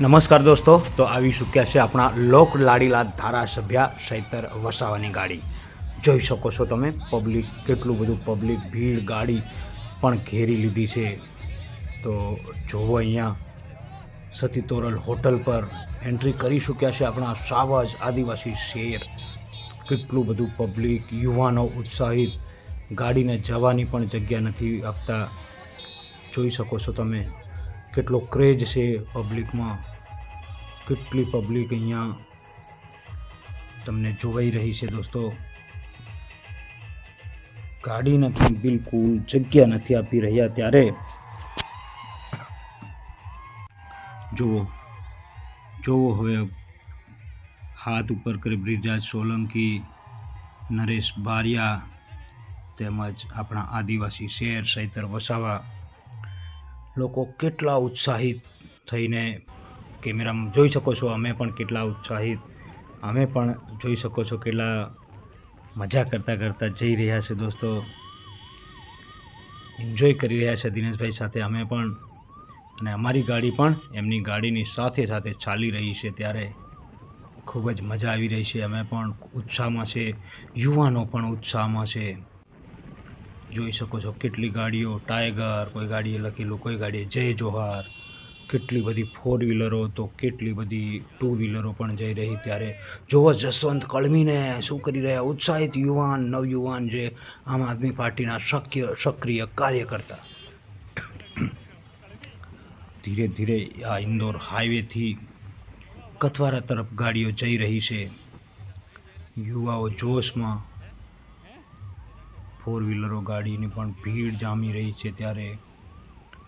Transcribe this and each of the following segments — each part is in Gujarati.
નમસ્કાર દોસ્તો, તો આવી ચૂક્યા છે આપણા લોક લાડીલા ધારાસભ્ય સૈતર વસાવાની ગાડી. જોઈ શકો છો તમે, પબ્લિક, કેટલું બધું પબ્લિક, ભીડ, ગાડી પણ ઘેરી લીધી છે. તો જોવો અહીંયા, સતી તોરલ હોટલ પર એન્ટ્રી કરી ચૂક્યા છે આપણા સાવજ આદિવાસી શેર. કેટલું બધું પબ્લિક, યુવાનો ઉત્સાહિત, ગાડીને જવાની પણ જગ્યા નથી આપતા. જોઈ શકો છો તમે કેટલો ક્રેઝ છે પબ્લિકમાં કેટલી પબ્લિક અહીંયા તમને જોવાઈ રહી છે દોસ્તો. ગાડી નથી, બિલકુલ જગ્યા નથી આપી રહ્યા ત્યારે. જુઓ જુઓ હવે હાથ ઉપર કરી બ્રિજાજ સોલંકી, નરેશ બારિયા તેમજ આપણા આદિવાસી શેર સૈતર વસાવા. લોકો કેટલા ઉત્સાહિત થઈને કેમેરામાં જોઈ શકો છો, અમે પણ કેટલા ઉત્સાહિત. અમે પણ જોઈ શકો છો કેટલા મજા કરતાં કરતાં જઈ રહ્યા છે દોસ્તો. એન્જોય કરી રહ્યા છે દિનેશભાઈ સાથે અમે પણ. અને અમારી ગાડી પણ એમની ગાડીની સાથે સાથે ચાલી રહી છે ત્યારે ખૂબ જ મજા આવી રહી છે. અમે પણ ઉત્સાહમાં છે, યુવાનો પણ ઉત્સાહમાં છે. જોઈ શકો છો કેટલી ગાડીઓ, ટાઈગર, કોઈ ગાડીએ લખેલું, કોઈ ગાડીએ જય જોહાર, કેટલી બધી ફોર વ્હીલરો તો કેટલી બધી ટુ વ્હીલરો પણ જઈ રહી ત્યારે જોવો જસવંત કળમીને શું કરી રહ્યા, ઉત્સાહિત યુવાન, નવયુવાન જે આમ આદમી પાર્ટીના શક્ય, સક્રિય કાર્યકર્તા. ધીરે ધીરે આ ઇન્દોર હાઈવેથી કથવારા તરફ ગાડીઓ જઈ રહી છે. યુવાઓ જોશમાં ફોર વ્હીલરો ગાડીની પણ ભીડ જામી રહી છે ત્યારે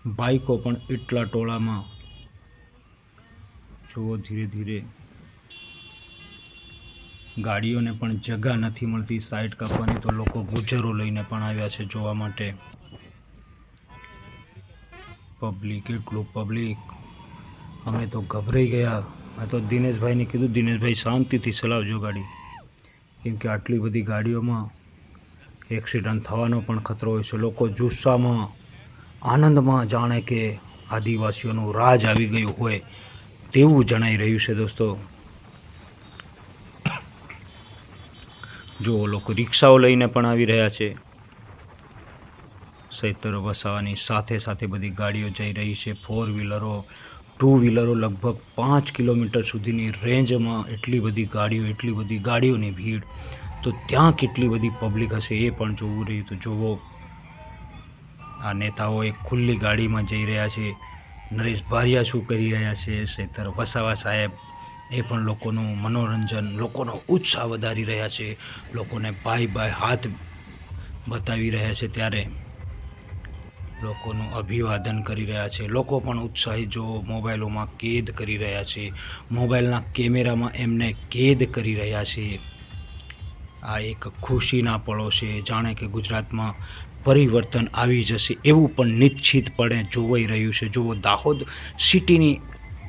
બાઈકો પણ એટલા ટોળામાં. જુઓ, ધીરે ધીરે ગાડીઓને પણ જગા નથી મળતી. સાઈડ કાપવાની તો લોકો ગુજરો લઈને પણ આવ્યા છે જોવા માટે. પબ્લિક, એટલું પબ્લિક. અમે તો ગભરાઈ ગયા. મેં તો દિનેશભાઈને કીધું, દિનેશભાઈ, શાંતિથી ચલાવજો ગાડી. કેમ કે આટલી બધી ગાડીઓમાં એક્સિડન્ટ થવાનો પણ ખતરો હોય છે. લોકો જુસ્સામાં, આનંદમાં જાણે કે આદિવાસીઓનું રાજ આવી ગયું હોય તેવું જણાઈ રહ્યું છે દોસ્તો. જો લોકો રિક્ષાઓ લઈને પણ આવી રહ્યા છે. સૈતર વસાવાની સાથે સાથે બધી ગાડીઓ જઈ રહી છે. ફોર વ્હીલરો ટુ વ્હીલરો લગભગ પાંચ કિલોમીટર સુધીની રેન્જમાં એટલી બધી ગાડીઓ, એટલી બધી ગાડીઓની ભીડ તો ત્યાં કેટલી બધી પબ્લિક હશે એ પણ જોવું રહ્યું તો જોવો. આ નેતાઓ એક ખુલ્લી ગાડીમાં જઈ રહ્યા છે. નરેશ ભારિયા શું કરી રહ્યા છે? સૈતર વસાવા સાહેબ એ પણ લોકોનું મનોરંજન, લોકોનો ઉત્સાહ વધારી રહ્યા છે. લોકોને ભાઈ ભાઈ હાથ બતાવી રહ્યા છે ત્યારે લોકોનું અભિવાદન કરી રહ્યા છે. લોકો પણ ઉત્સાહિત, જો મોબાઈલોમાં કેદ કરી રહ્યા છે. મોબાઈલના કેમેરામાં એમને કેદ કરી રહ્યા છે. આ એક ખુશીના પળો છે જાણે કે ગુજરાતમાં પરિવર્તન આવી જશે એવું પણ નિશ્ચિતપણે જોવાઈ રહ્યું છે. જુઓ, દાહોદ સિટીની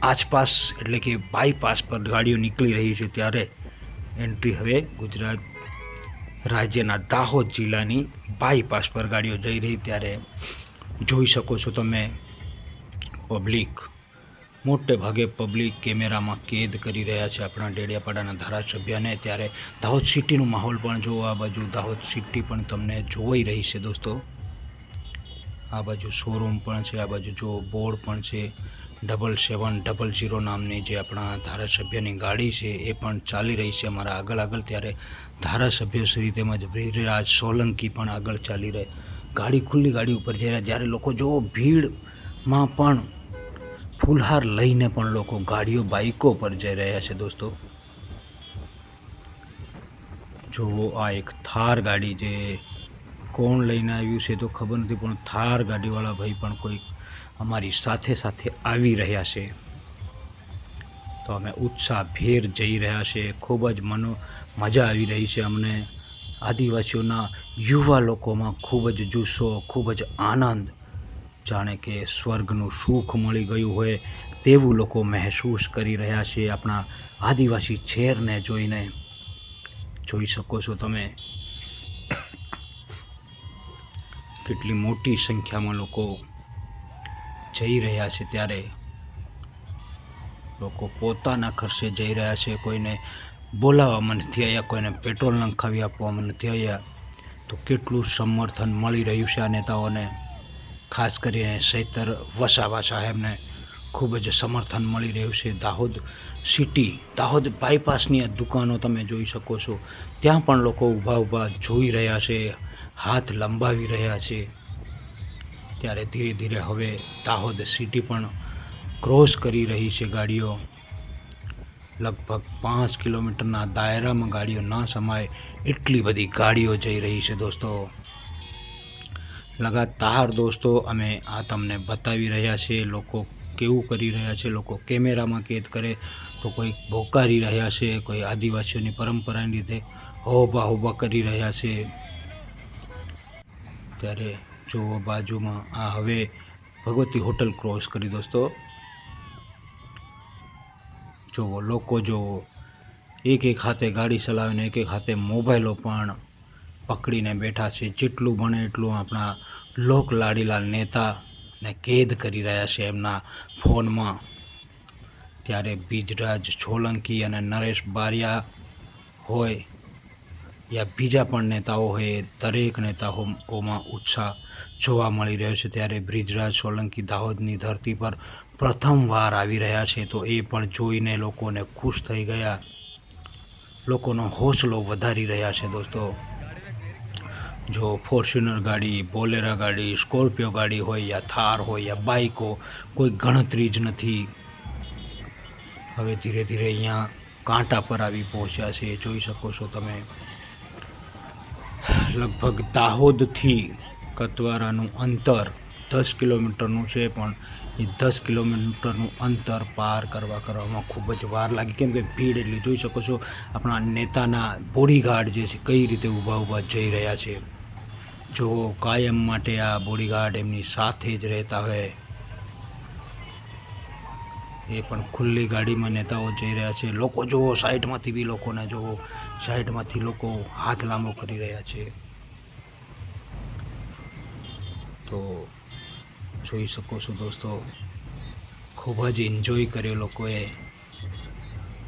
આસપાસ એટલે કે બાયપાસ પર ગાડીઓ નીકળી રહી છે ત્યારે એન્ટ્રી હવે ગુજરાત રાજ્યના દાહોદ જિલ્લાની બાયપાસ પર ગાડીઓ જઈ રહી. ત્યારે જોઈ શકો છો તમે પબ્લિક મોટે ભાગે પબ્લિક કેમેરામાં કેદ કરી રહ્યા છે આપણા ડેડિયાપાડાના ધારાસભ્યને. ત્યારે દાહોદ સિટીનું માહોલ પણ જોવો, આ બાજુ દાહોદ સિટી પણ તમને જોવાઈ રહી છે દોસ્તો. આ બાજુ શોરૂમ પણ છે, આ બાજુ જો બોર્ડ પણ છે. ડબલ સેવન ડબલ ઝીરો નામની જે આપણા ધારાસભ્યની ગાડી છે એ પણ ચાલી રહી છે અમારા આગળ આગળ. ત્યારે ધારાસભ્ય શ્રી તેમજ બ્રિજરાજ સોલંકી પણ આગળ ચાલી રહે. ગાડી ખુલ્લી ગાડી ઉપર જઈ રહ્યા. જ્યારે લોકો જો ભીડમાં પણ ફૂલહાર લઈને પણ લોકો ગાડીઓ બાઈકો પર જઈ રહ્યા છે દોસ્તો. જુઓ, આ એક થાર ગાડી જે કોણ લઈને આવ્યું છે તો ખબર નથી, પણ થાર ગાડીવાળા ભાઈ પણ કોઈ અમારી સાથે સાથે આવી રહ્યા છે. તો અમે ઉત્સાહભેર જઈ રહ્યા છે. ખૂબ જ મનો મજા આવી રહી છે અમને. આદિવાસીઓના યુવા લોકોમાં ખૂબ જ જુસ્સો, ખૂબ જ આનંદ જાણે કે સ્વર્ગનું સુખ મળી ગયું હોય તેવું લોકો મહેસૂસ કરી રહ્યા છે આપણા આદિવાસી છેરને જોઈને. જોઈ શકો છો તમે કેટલી મોટી સંખ્યામાં લોકો જઈ રહ્યા છે ત્યારે. લોકો પોતાના ખર્ચે જઈ રહ્યા છે, કોઈને બોલાવવામાં નથી આવ્યા, કોઈને પેટ્રોલ નંખાવી આપવામાં નથી આવ્યા. તો કેટલું સમર્થન મળી રહ્યું છે આ નેતાઓને? ખાસ કરીને સૈતર વસાવા સાહેબને ખૂબ જ સમર્થન મળી રહ્યું છે. દાહોદ સિટી, દાહોદ બાયપાસની આ દુકાનો તમે જોઈ શકો છો. ત્યાં પણ લોકો ઊભા ઊભા જોઈ રહ્યા છે, હાથ લંબાવી રહ્યા છે. ત્યારે ધીરે ધીરે હવે દાહોદ સિટી પણ ક્રોસ કરી રહી છે ગાડીઓ. લગભગ પાંચ કિલોમીટરના દાયરામાં ગાડીઓ ના સમાય એટલી બધી ગાડીઓ જઈ રહી છે દોસ્તો. લગાતાર દોસ્તો, અમે આ તમને બતાવી રહ્યા છીએ, લોકો કેવું કરી રહ્યા છે, લોકો કેમેરામાં કેદ કરે તો કોઈ ભોકારી રહ્યા છે, કોઈ આદિવાસીઓની પરંપરાને લીધે હોબા હોબા કરી રહ્યા છે. ત્યારે જુઓ બાજુમાં આ હવે ભગવતી હોટલ ક્રોસ કરી દોસ્તો. જુઓ લોકો જુઓ એક એક હાથે ગાડી ચલાવીને, એક એક હાથે મોબાઈલો પણ પકડીને બેઠા છે, જેટલું બને એટલું આપણા લોક લાડીલા નેતાને કેદ કરી રહ્યા છે એમના ફોનમાં. ત્યારે બીજરાજ સોલંકી અને નરેશ બારિયા હોય યા બીજા પણ નેતાઓ હોય દરેક નેતાઓમાં ઉત્સાહ જોવા મળી રહ્યો છે. ત્યારે બ્રિજરાજ સોલંકી દાહોદની ધરતી પર પ્રથમવાર આવી રહ્યા છે તો એ પણ જોઈને લોકોને ખુશ થઈ ગયા. લોકોનો હોસલો વધારી રહ્યા છે દોસ્તો. જો ફોર્ચ્યુનર ગાડી, બોલેરા ગાડી, સ્કોર્પિયો ગાડી હોય યા થાર હોય યા બાઇકો, કોઈ ગણતરી જ નથી. હવે ધીરે ધીરે અહીંયા કાંટા પર આવી પહોંચ્યા છે. જોઈ શકો છો તમે. લગભગ દાહોદથી કતવારાનું અંતર દસ કિલોમીટરનું છે, પણ એ દસ કિલોમીટરનું અંતર પાર કરવા કરવામાં ખૂબ જ વાર લાગી. કેમ કે ભીડ એટલી, જોઈ શકો છો, આપણા નેતાના બોડીગાર્ડ જે છે, કઈ રીતે ઊભા ઊભા જઈ રહ્યા છે. જો કાયમ માટે આ બોડીગાર્ડ એમની સાથે જ રહેતા હોય, એ પણ ખુલ્લી ગાડીમાં નેતાઓ જઈ રહ્યા છે. લોકો જુઓ, સાઈડમાંથી બી લોકોને જુઓ, સાઈડમાંથી લોકો હાથ લાંબો કરી રહ્યા છે. તો જોઈ શકો છો દોસ્તો, ખૂબ જ એન્જોય કર્યો લોકોએ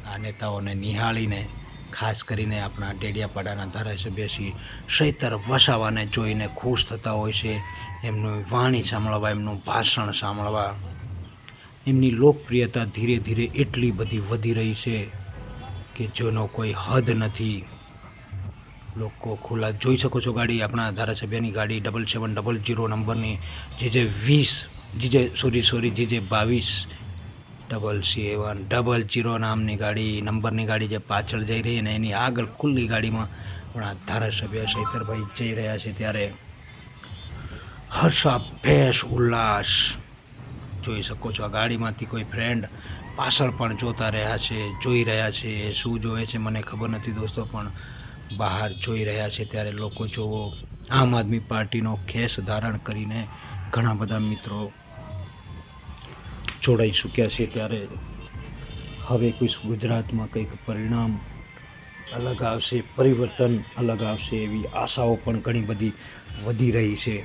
આ નેતાઓને નિહાળીને. ખાસ કરીને આપણા ડેડિયાપાડાના ધારાસભ્ય શ્રી સૈતર વસાવાને જોઈને ખુશ થતા હોય છે. એમનું વાણી સાંભળવા, એમનું ભાષણ સાંભળવા, એમની લોકપ્રિયતા ધીરે ધીરે એટલી બધી વધી રહી છે કે જેનો કોઈ હદ નથી. લોકો ખુલ્લા જોઈ શકો છો ગાડી, આપણા ધારાસભ્યની ગાડી ડબલ સેવન ડબલ જીરો નંબરની, જે જે વીસ, જે જે સોરી સોરી જે જે બાવીસ ડબલ સેવન ડબલ જીરો નામની ગાડી, નંબરની ગાડી જે પાછળ જઈ રહી અને એની આગળ ખુલ્લી ગાડીમાં આપણા ધારાસભ્ય શૈતરભાઈ જઈ રહ્યા છે ત્યારે હર્ષાભેસ ઉલ્લાસ. જોઈ શકો છો આ ગાડીમાંથી કોઈ ફ્રેન્ડ પાછળ પણ જોતા રહ્યા છે, જોઈ રહ્યા છે શું જોવે છે મને ખબર નથી દોસ્તો, પણ બહાર જોઈ રહ્યા છે ત્યારે લોકો જોવો આમ આદમી પાર્ટીનો ખેસ ધારણ કરીને ઘણા બધા મિત્રો જોડાઈ ચૂક્યા છે ત્યારે હવે કોઈ ગુજરાતમાં કંઈક પરિણામ અલગ આવશે, પરિવર્તન અલગ આવશે એવી આશાઓ પણ ઘણી બધી વધી રહી છે.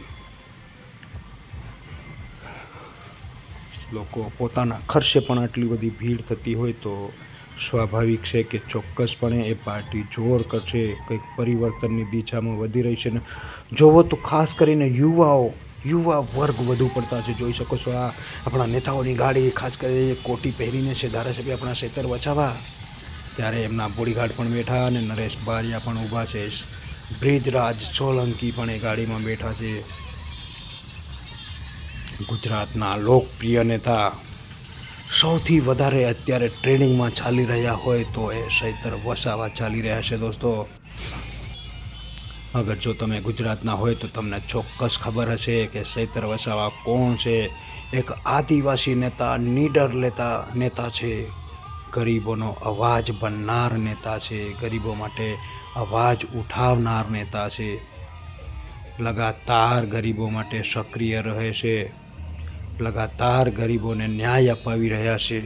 લોકો પોતાના ખર્ચે પણ આટલી બધી ભીડ થતી હોય તો સ્વાભાવિક છે કે ચોક્કસપણે એ પાર્ટી જોર કરશે, કંઈક પરિવર્તનની દિશામાં વધી રહી છે ને જોવો તો ખાસ કરીને યુવાઓ યુવા વર્ગ વધુ પડતા છે. જોઈ શકો છો આ આપણા નેતાઓની ગાડી, ખાસ કરીને કોટી પહેરીને છે, ધારાસભ્ય આપણા શેતર વચાવા ત્યારે એમના બોડીગાર્ડ પણ બેઠા અને નરેશ બારિયા પણ ઊભા છે. બ્રિજરાજ સોલંકી પણ એ ગાડીમાં બેઠા છે. ગુજરાતના લોકપ્રિય નેતા સૌથી વધારે અત્યારે ટ્રેનિંગમાં ચાલી રહ્યા હોય તો એ સૈતર વસાવા ચાલી રહ્યા છે દોસ્તો. અગર જો તમે ગુજરાતના હોય તો તમને ચોક્કસ ખબર હશે કે સૈતર વસાવા કોણ છે? એક આદિવાસી નેતા, નીડર લેતા નેતા છે. ગરીબોનો અવાજ બનનાર નેતા છે. ગરીબો માટે અવાજ ઉઠાવનાર નેતા છે. લગાતાર ગરીબો માટે સક્રિય રહે છે. લગાતાર ગરીબોને ન્યાય અપાવી રહ્યા છે.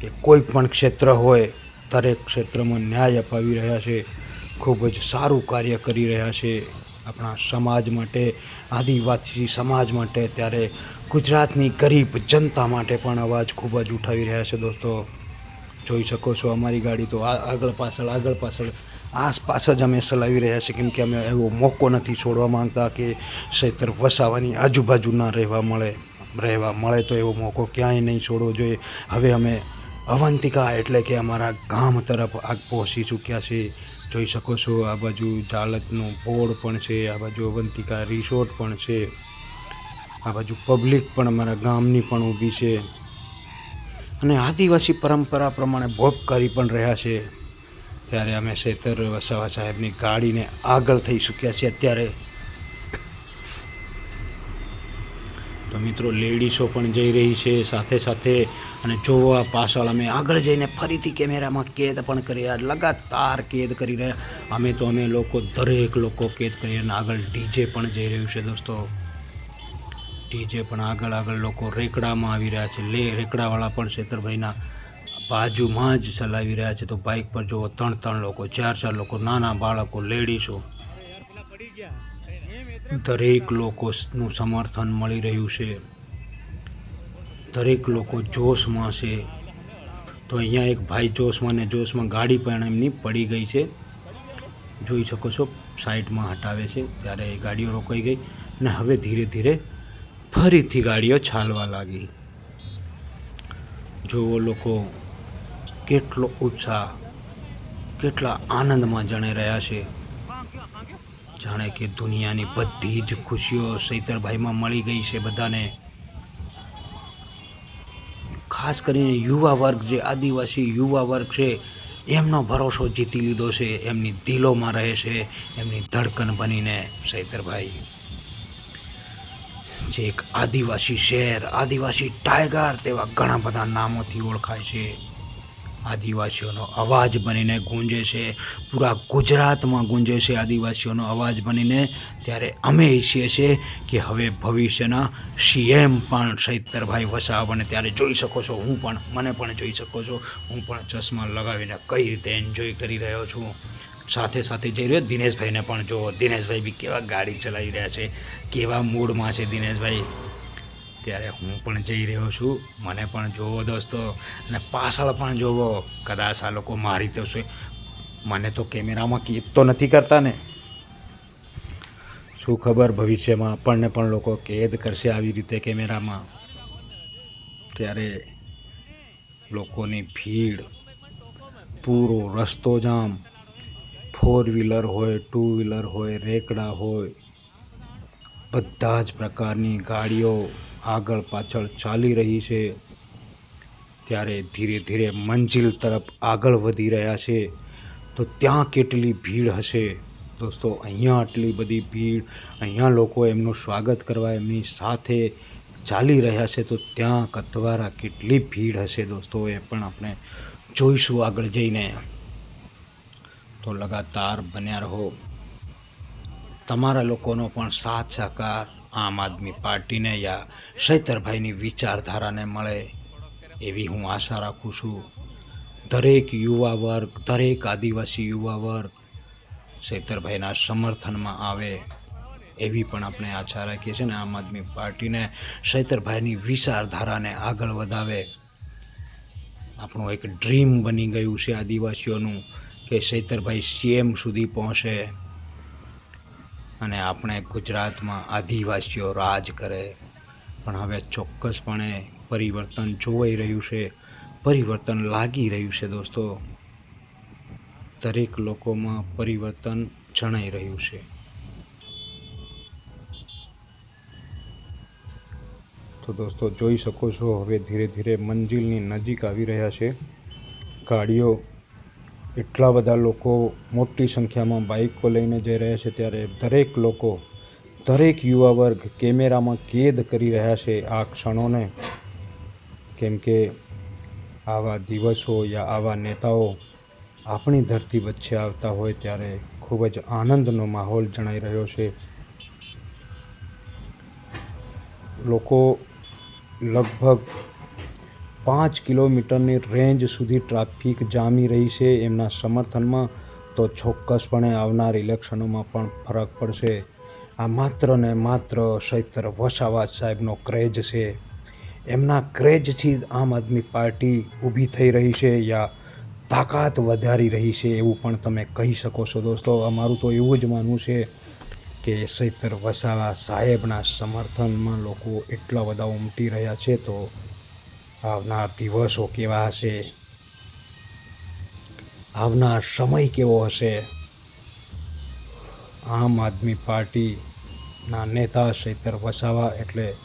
કે કોઈ પણ ક્ષેત્ર હોય, દરેક ક્ષેત્રમાં ન્યાય અપાવી રહ્યા છે. ખૂબ જ સારું કાર્ય કરી રહ્યા છે આપણા સમાજ માટે, આદિવાસી સમાજ માટે. ત્યારે ગુજરાતની ગરીબ જનતા માટે પણ અવાજ ખૂબ જ ઉઠાવી રહ્યા છે દોસ્તો. જોઈ શકો છો અમારી ગાડી તો આગળ પાછળ આગળ પાછળ, આસપાસ જ અમે ચલાવી રહ્યા છીએ. કેમ કે અમે એવો મોકો નથી છોડવા માંગતા કે ક્ષેત્ર વસાવાની આજુબાજુ ના રહેવા મળે. રહેવા મળે તો એવો મોકો ક્યાંય નહીં છોડવો જોઈએ. હવે અમે અવંતિકા એટલે કે અમારા ગામ તરફ આગ પહોંચી ચૂક્યા છે જોઈ શકો છો. આ બાજુ જાલતનું પોળ પણ છે, આ બાજુ અવંતિકા રિસોર્ટ પણ છે. આ બાજુ પબ્લિક પણ અમારા ગામની પણ ઊભી છે. અને આદિવાસી પરંપરા પ્રમાણે ભોગ કરી પણ રહ્યા છે. ત્યારે અમે શેતર વસાવા સાહેબની ગાડીને આગળ થઈ ચૂક્યા છીએ. અત્યારે તો મિત્રો, લેડીસો પણ જઈ રહી છે સાથે સાથે. અને જોવા પાછળ અમે આગળ જઈને ફરીથી કેમેરામાં કેદ પણ કર્યા, લગાતાર કેદ કરી રહ્યા. અમે તો, અમે લોકો, દરેક લોકો કેદ કરી અને આગળ ડીજે પણ જઈ રહ્યું છે દોસ્તો. ડીજે પણ આગળ આગળ લોકો રેકડામાં આવી રહ્યા છે. લે, રેકડાવાળા પણ શેતરભાઈના બાજુમાં જ ચલાવી રહ્યા છે. તો બાઇક પર જુઓ, ત્રણ ત્રણ લોકો, ચાર ચાર લોકો, નાના બાળકો, લેડીસો. દરેક લોકોનું સમર્થન મળી રહ્યું છે. દરેક લોકો જોશમાં છે. તો અહીંયા એક ભાઈ જોશમાં ને જોશમાં ગાડી પણ એમની પડી ગઈ છે. જોઈ શકો છો, સાઈડમાં હટાવે છે, ત્યારે એ ગાડીઓ રોકાઈ ગઈ અને હવે ધીરે ધીરે ફરીથી ગાડીઓ ચાલવા લાગી. જુઓ લોકો, કેટલો ઉત્સાહ, કેટલા આનંદમાં જણાઈ રહ્યા છે. જાણે કે દુનિયાની બધી જ ખુશીઓ સૈતરભાઈમાં મળી ગઈ છે બધાને. ખાસ કરીને યુવા વર્ગ જે આદિવાસી યુવા વર્ગ છે, એમનો ભરોસો જીતી લીધો છે, એમની દિલોમાં રહે છે, એમની ધડકન બનીને સૈતરભાઈ જે એક આદિવાસી શહેર, આદિવાસી ટાઈગર તેવા ઘણા બધા નામોથી ઓળખાય છે. આદિવાસીઓનો અવાજ બનીને ગુંજે છે. પૂરા ગુજરાતમાં ગુંજે છે આદિવાસીઓનો અવાજ બનીને. ત્યારે અમે ઈચ્છીએ છીએ કે હવે ભવિષ્યના સીએમ પણ સૈતરભાઈ વસાવા બને. ત્યારે જોઈ શકો છો, હું પણ, મને પણ જોઈ શકો છો. હું પણ ચશ્મા લગાવીને કઈ રીતે એન્જોય કરી રહ્યો છું. સાથે સાથે જઈ રહ્યો દિનેશભાઈને પણ જો દિનેશભાઈ બી કેવા ગાડી ચલાવી રહ્યા છે. કેવા મૂડમાં છે દિનેશભાઈ? ત્યારે હું પણ જઈ રહ્યો છું. મને પણ જોવો દોસ્તો. અને પાછળ પણ જોવો. કદાચ આ લોકો મારી તો છે મને તો કેમેરામાં કેદ તો નથી કરતા ને. શું ખબર ભવિષ્યમાં આપણને પણ લોકો કેદ કરશે આવી રીતે કેમેરામાં? ત્યારે લોકોની ભીડ, પૂરો રસ્તો જામ. ફોર વ્હીલર હોય ટુ વ્હીલર હોય, રેકડા હોય. બધા જ પ્રકારની ગાડીઓ આગળ પાછળ ચાલી રહી છે, ત્યારે ધીરે ધીરે મંજિલ તરફ આગળ વધી રહ્યા છે, તો ત્યાં કેટલી ભીડ હશે? દોસ્તો, અહીંયા આટલી બધી ભીડ, અહીંયા લોકો એમનું સ્વાગત કરવા એમની સાથે ચાલી રહ્યા છે, તો ત્યાં કતવારા કેટલી ભીડ હશે દોસ્તો, એ પણ આપણે જોઈશું આગળ જઈને. તો લગાતાર બન્યા રહો. તમારા લોકોનો પણ સાથ સહકાર આમ આદમી પાર્ટીને યા શૈતરભાઈની વિચારધારાને મળે એવી હું આશા રાખું છું. દરેક યુવા વર્ગ, દરેક આદિવાસી યુવા વર્ગ શૈતરભાઈના સમર્થનમાં આવે એવી પણ આપણે આશા રાખીએ છીએ ને આમ આદમી પાર્ટીને શૈતરભાઈની વિચારધારાને આગળ વધાવે. આપણું એક ડ્રીમ બની ગયું છે આદિવાસીઓનું કે શૈતરભાઈ સીએમ સુધી પહોંચે. અને આપણે ગુજરાતમાં આદિવાસીઓ રાજ કરે. પણ હવે ચોક્કસપણે પરિવર્તન જોવાઈ રહ્યું છે. પરિવર્તન લાગી રહ્યું છે દોસ્તો. દરેક લોકોમાં પરિવર્તન જણાઈ રહ્યું છે. તો દોસ્તો, જોઈ શકો છો, હવે ધીરે ધીરે મંજિલની નજીક આવી રહ્યા છે. ગાડીઓ એટલા બધા લોકો મોટી સંખ્યામાં બાઇકો લઈને જઈ રહ્યા છે ત્યારે દરેક લોકો, દરેક યુવા વર્ગ કેમેરામાં કેદ કરી રહ્યા છે આ ક્ષણોને. કેમ કે આવા દિવસો યા આવા નેતાઓ આપણી ધરતી વચ્ચે આવતા હોય ત્યારે ખૂબ જ આનંદનો માહોલ જણાઈ રહ્યો છે. લોકો લગભગ પાંચ કિલોમીટરની રેન્જ સુધી ટ્રાફિક જામી રહી છે. એમના સમર્થનમાં તો ચોક્કસપણે આવનાર ઇલેક્શનોમાં પણ ફરક પડશે. આ માત્ર ને માત્ર સૈત્ર વસાવા સાહેબનો ક્રેજ છે. એમના ક્રેજથી આમ આદમી પાર્ટી ઊભી થઈ રહી છે યા તાકાત વધારી રહી છે એવું પણ તમે કહી શકો છો દોસ્તો. અમારું તો એવું જ માનવું છે કે સૈતર વસાવા સાહેબના સમર્થનમાં લોકો એટલા બધા ઉમટી રહ્યા છે તો આવનાર દિવસો કેવા હશે? આવનાર સમય કેવો હશે? આમ આદમી પાર્ટીના નેતા સૈતર વસાવા એટલે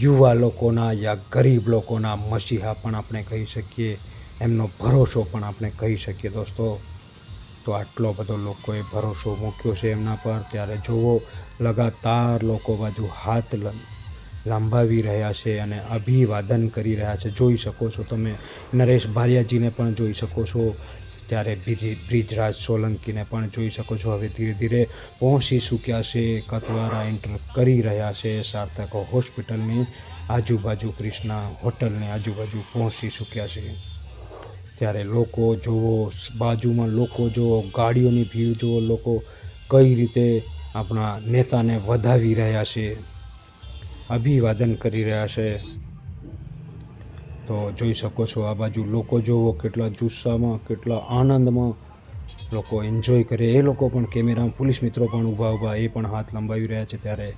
યુવા લોકોના યા ગરીબ લોકોના મસીહા પણ આપણે કહી શકીએ, એમનો ભરોસો પણ આપણે કહી શકીએ દોસ્તો. તો આટલો બધો લોકોએ ભરોસો મૂક્યો છે એમના પર. ત્યારે જોવો લગાતાર લોકો બાજુ હાથ લંબાવી રહ્યા છે અને અભિવાદન કરી રહ્યા છે. જોઈ શકો છો તમે. નરેશ ભારિયાજીને પણ જોઈ શકો છો. ત્યારે બ્રિજ- બ્રિજરાજ સોલંકીને પણ જોઈ શકો છો. હવે ધીરે ધીરે પહોંચી ચૂક્યા છે. કતવારા એન્ટર કરી રહ્યા છે. સાર્થક હોસ્પિટલની આજુબાજુ ક્રિષ્ના હોટલની આજુબાજુ પહોંચી ચૂક્યા છે. ત્યારે લોકો જુઓ બાજુમાં લોકો જુઓ ગાડીઓની ભીડ જુઓ લોકો કઈ રીતે આપણા નેતાને વધાવી રહ્યા છે. અભિવાદન કરી રહ્યા છે. તો જોઈ શકો છો આ બાજુ લોકો જુઓ કેટલા જુસ્સામાં, કેટલા આનંદમાં લોકો એન્જોય કરે. એ લોકો પણ કેમેરામાં પોલીસ મિત્રો પણ ઊભા ઊભા એ પણ હાથ લંબાવી રહ્યા છે. ત્યારે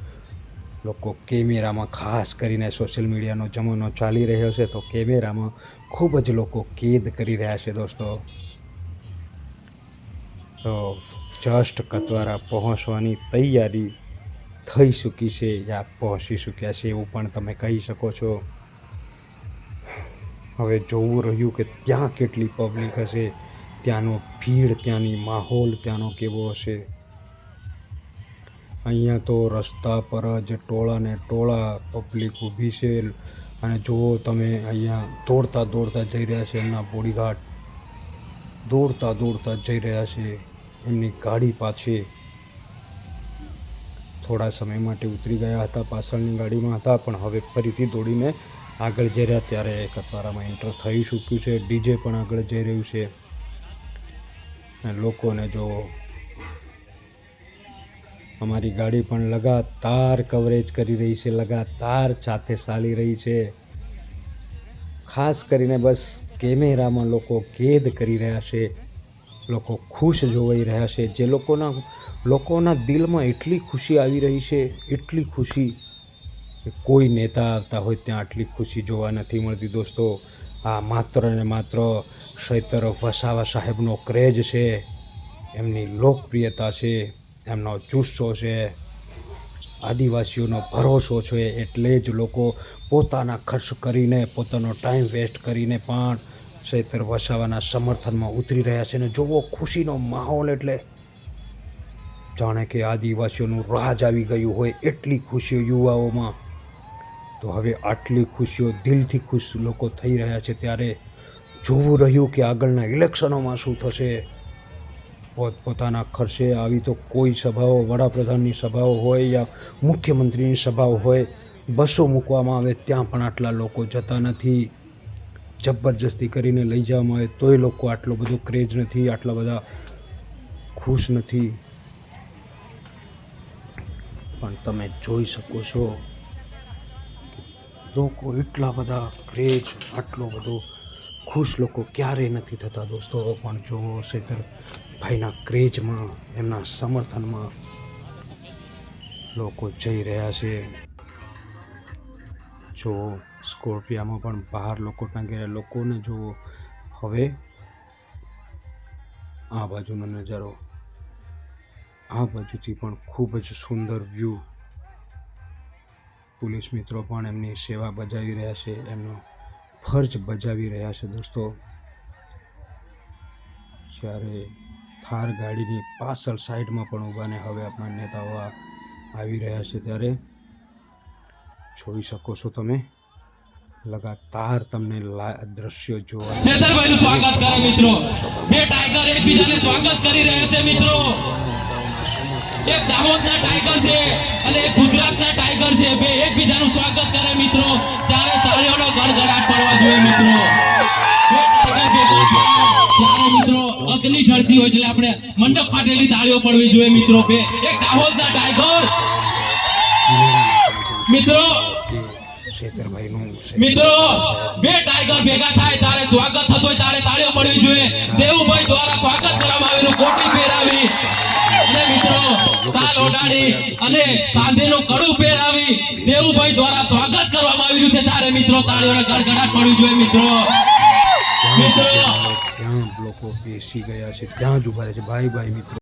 લોકો કેમેરામાં ખાસ કરીને સોશિયલ મીડિયાનો જમાનો ચાલી રહ્યો છે. તો કેમેરામાં ખૂબ જ લોકો કેદ કરી રહ્યા છે દોસ્તો. તો જસ્ટ કતવારા પહોંચવાની તૈયારી થઈ ચૂકી છે યા પહોંચી ચૂક્યા છે એવું પણ તમે કહી શકો છો. હવે જોવું રહ્યું કે ત્યાં કેટલી પબ્લિક હશે, ત્યાંનો ભીડ, ત્યાંની માહોલ, ત્યાંનો કેવો હશે. અહીંયા તો રસ્તા પર જ ટોળા ને ટોળા પબ્લિક ઊભી છે અને જુઓ તમે અહીંયા દોડતા દોડતા જઈ રહ્યા છે એમના બોડીગાર્ડ. દોડતા દોડતા જઈ રહ્યા છે, એમની ગાડી પાછે થોડા સમય માટે ઉતરી ગયા હતા પાછળની ગાડીમાં હતા, પણ હવે ફરીથી દોડીને આગળ જઈ રહ્યા ત્યારે કતવારામાં એન્ટર થઈ ચૂક્યું છે. ડીજે પણ આગળ જઈ રહ્યું છે. લોકોને જો અમારી ગાડી પણ લગાતાર કવરેજ કરી રહી છે, લગાતાર સાથે ચાલી રહી છે. ખાસ કરીને બસ કેમેરામાં લોકો કેદ કરી રહ્યા છે. લોકો ખુશ જોવાઈ રહ્યા છે. જે લોકોના લોકોના દિલમાં એટલી ખુશી આવી રહી છે, એટલી ખુશી કે કોઈ નેતા આવતા હોય ત્યાં આટલી ખુશી જોવા નથી મળતી દોસ્તો. આ માત્ર ને માત્ર શૈતર વસાવા સાહેબનો ક્રેજ છે, એમની લોકપ્રિયતા છે, એમનો જુસ્સો છે, આદિવાસીઓનો ભરોસો છે, એટલે જ લોકો પોતાના ખર્ચ કરીને, પોતાનો ટાઈમ વેસ્ટ કરીને પણ સૈતર વસાવાના સમર્થનમાં ઉતરી રહ્યા છે. ને જોવો ખુશીનો માહોલ એટલે જાણે કે આદિવાસીઓનું રાજ આવી ગયું હોય એટલી ખુશીઓ યુવાઓમાં. તો હવે આટલી ખુશીઓ દિલથી ખુશ લોકો થઈ રહ્યા છે ત્યારે જોવું રહ્યું કે આગળના ઇલેક્શનોમાં શું થશે. પોતપોતાના ખર્ચે આવી તો કોઈ સભાઓ, વડાપ્રધાનની સભાઓ હોય યા મુખ્યમંત્રીની સભાઓ હોય, બસો મૂકવામાં આવે ત્યાં પણ આટલા લોકો જતા નથી. જબરજસ્તી કરીને લઈ જવામાં આવે તોય લોકો આટલો બધો ક્રેઝ નથી, આટલા બધા ખુશ નથી. પણ તમે જોઈ શકો છો લોકો એટલા બધા ક્રેજ આટલો બધો ખુશ લોકો ક્યારેય નથી થતા દોસ્તો. પણ જો શેતર ભાઈના ક્રેજમાં એમના સમર્થનમાં લોકો જઈ રહ્યા છે. જો સ્કોર્પિયામાં પણ બહાર લોકો ટાંગેલા લોકોને જો હવે આ બાજુનો નજારો આ બાજુથી પણ ખૂબ જ સુંદર વ્યૂ પોલીસ મિત્રો પણ એમની સેવા બજાવી રહ્યા છે એમનો ફરજ બજાવી રહ્યા છે દોસ્તો. જ્યારે થાર ગાડીની પાછળ સાઈડમાં પણ ઊભાને હવે આપણા નેતાઓ આવી રહ્યા છે ત્યારે. જોઈ શકો છો તમે? લગાતાર તમને લા- દ્રશ્યો જોવા ચેતનભાઈનું સ્વાગત કરે મિત્રો. બે ટાઈગર એકબીજાને સ્વાગત કરી રહ્યા છે મિત્રો. એક દાહોદના ટાઈગર છે અને એક ગુજરાતના ટાઈગર છે. બે એકબીજાનું સ્વાગત કરે મિત્રો. ત્યારે તાળીઓનો ગડગડાટ પડવા જોઈએ મિત્રો. અગ્નિ ઝડતી હોય છે આપણે મંડપ ફાટેલી તાળીઓ પડવી જોઈએ મિત્રો. બે એક દાહોદના ટાઈગર મિત્રો. મિત્રો, બે ટાઈગર ભેગા થાય તારે સ્વાગત થતું હોય તારે તાળીઓ પડવી જોઈએ. દેવુભાઈ દ્વારા સ્વાગત કરવામાં આવેલું કોટી પહેરાવી મિત્રો ચાલ ઓઢાડી અને સાંધેનું કડું પહેરાવી દેવુભાઈ દ્વારા સ્વાગત કરવામાં આવેલું છે. તારે મિત્રો તાળીઓને ગડગડાટ પડવી જોઈએ મિત્રો. મિત્રો. ત્યાં લોકો બેસી ગયા છે ત્યાં જ ઊભા રહે છે. ભાઈ ભાઈ મિત્રો.